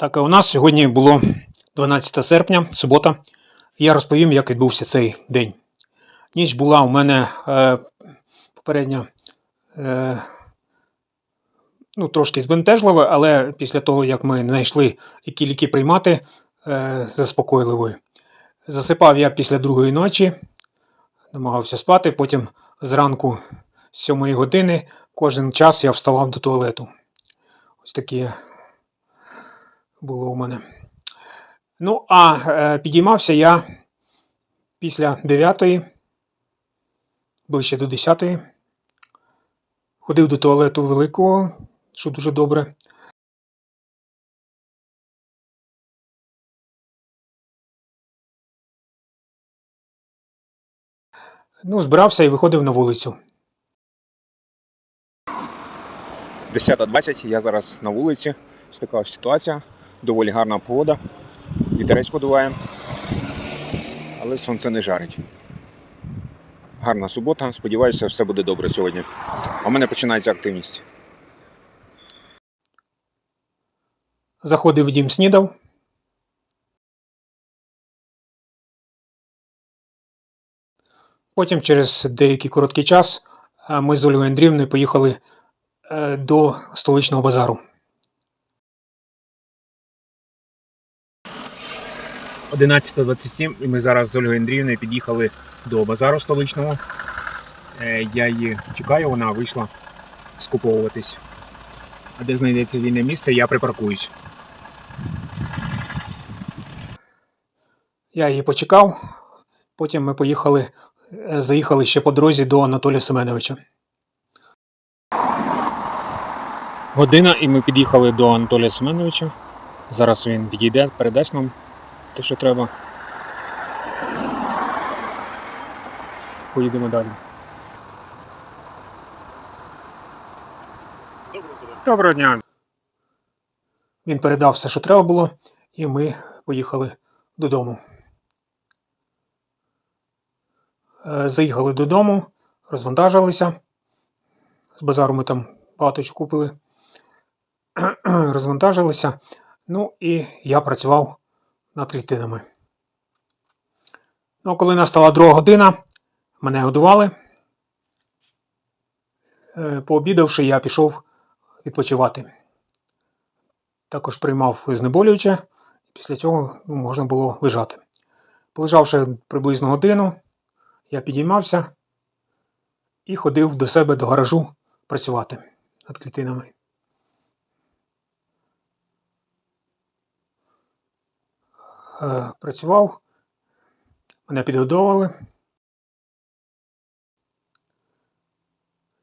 Так, а у нас сьогодні було 12 серпня, субота. Я розповім, як відбувся цей день. Ніч була у мене е, попередня е, ну, трошки збентежлива, але після того, як ми знайшли, які ліки приймати, е, заспокойливою. Засипав я після другої ночі, намагався спати, потім зранку з 7 години кожен час я вставав до туалету. Ось такі було у мене. Ну, а е, підіймався я після 9, ближче до 10. Ходив до туалету великого, що дуже добре. Ну, збирався і виходив на вулицю. 10.20, я зараз на вулиці. Ось така ситуація. Доволі гарна погода. Вітерець подуває. Але сонце не жарить. Гарна субота. Сподіваюся, все буде добре сьогодні. А мене починається активність. Заходив дім снідав. Потім, через деякий короткий час, е, ми з Ольгою Андріївною поїхали е, до столичного базару. І ми зараз з Ольгою Андріївною під'їхали до базару столичного. Е, Я її чекаю, вона вийшла скуповуватись. А де знайдеться вільне місце, я припаркуюсь. Я її почекав. Потім ми поїхали, е, заїхали ще по дорозі до Анатолія Семеновича. Година, і ми під'їхали до Анатолія Семеновича. Зараз він підійде, передасть нам те, що треба. Поїдемо далі. Доброго дня. Він передав все, що треба було, і ми поїхали додому. Е, Заїхали додому, розвантажилися. З базару ми там багато чого купили. Розвантажилися. Ну і я працював над клітинами. Ну, коли настала друга година, мене годували. Е, Пообідавши, я пішов відпочивати. Також приймав знеболююче, після цього ну, можна було лежати. Полежавши приблизно годину, я підіймався і ходив до себе до гаражу працювати над клітинами. Працював, мене підгодовували.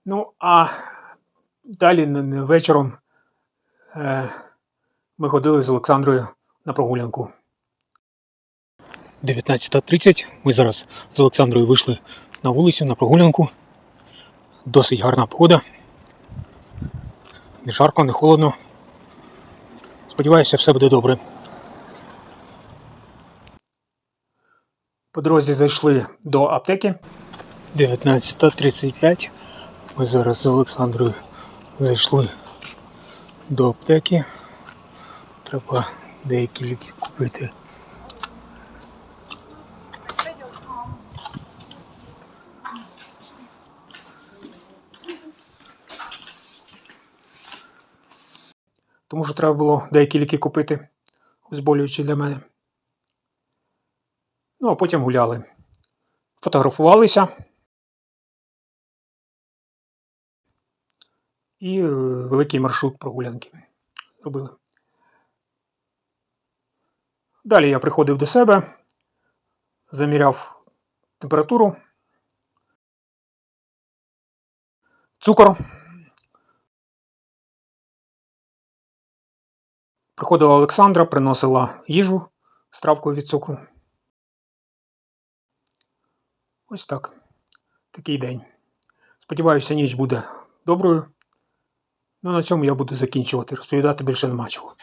Ну, а далі вечором е, ми ходили з Олександрою на прогулянку. 19.30. Ми зараз з Олександрою вийшли на вулицю на прогулянку. Досить гарна погода. Не жарко, не холодно. Сподіваюся, все буде добре. По дорозі зайшли до аптеки. 19.35. Ми зараз з Олександрою зайшли до аптеки. Треба деякі ліки купити. Тому що треба було деякі ліки купити, зболюючі для мене. Ну, а потім гуляли. Фотографувалися. І е, великий маршрут прогулянки робили. Далі я приходив до себе, заміряв температуру, цукор. Приходила Олександра, приносила їжу з травкою від цукру. Ось так. Такий день. Сподіваюся, ніч буде доброю. Ну, на цьому я буду закінчувати. Розповідати більше нема чого.